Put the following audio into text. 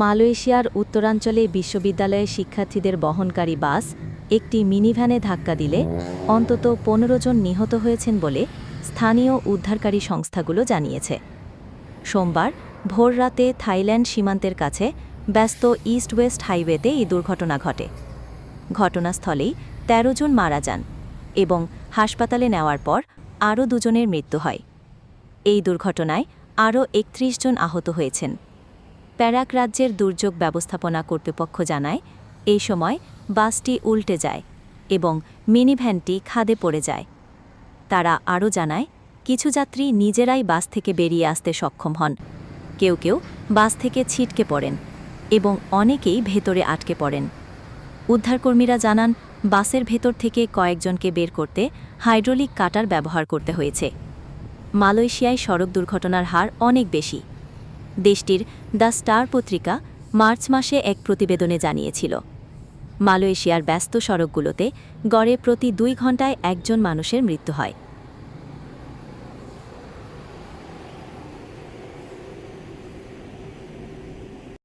মালয়েশিয়ার উত্তরাঞ্চলে বিশ্ববিদ্যালয়ের শিক্ষার্থীদের বহনকারী বাস একটি মিনিভ্যানে ধাক্কা দিলে অন্তত পনেরো জন নিহত হয়েছেন বলে স্থানীয় উদ্ধারকারী সংস্থাগুলো জানিয়েছে। সোমবার ভোররাতে থাইল্যান্ড সীমান্তের কাছে ব্যস্ত ইস্ট ওয়েস্ট হাইওয়েতে এই দুর্ঘটনা ঘটে। ঘটনাস্থলেই ১৩ জন মারা যান এবং হাসপাতালে নেওয়ার পর আরও দুজনের মৃত্যু হয়। এই দুর্ঘটনায় আরও একত্রিশ জন আহত হয়েছেন। প্যারাক রাজ্যের দুর্যোগ ব্যবস্থাপনা কর্তৃপক্ষ জানায়, এই সময় বাসটি উল্টে যায় এবং মিনিভ্যানটি খাদে পড়ে যায়। তারা আরও জানায়, কিছু যাত্রী নিজেরাই বাস থেকে বেরিয়ে আসতে সক্ষম হন। কেউ কেউ বাস থেকে ছিটকে পড়েন এবং অনেকেই ভেতরে আটকে পড়েন। উদ্ধারকর্মীরা জানান, বাসের ভেতর থেকে কয়েকজনকে বের করতে হাইড্রোলিক কাটার ব্যবহার করতে হয়েছে। মালয়েশিয়ায় সড়ক দুর্ঘটনার হার অনেক বেশি। দেশটির দ্য স্টার পত্রিকা মার্চ মাসে এক প্রতিবেদনে জানিয়েছিল। মালয়েশিয়ার ব্যস্ত সড়কগুলোতে গড়ে প্রতি দুই ঘন্টায় একজন মানুষের মৃত্যু হয়।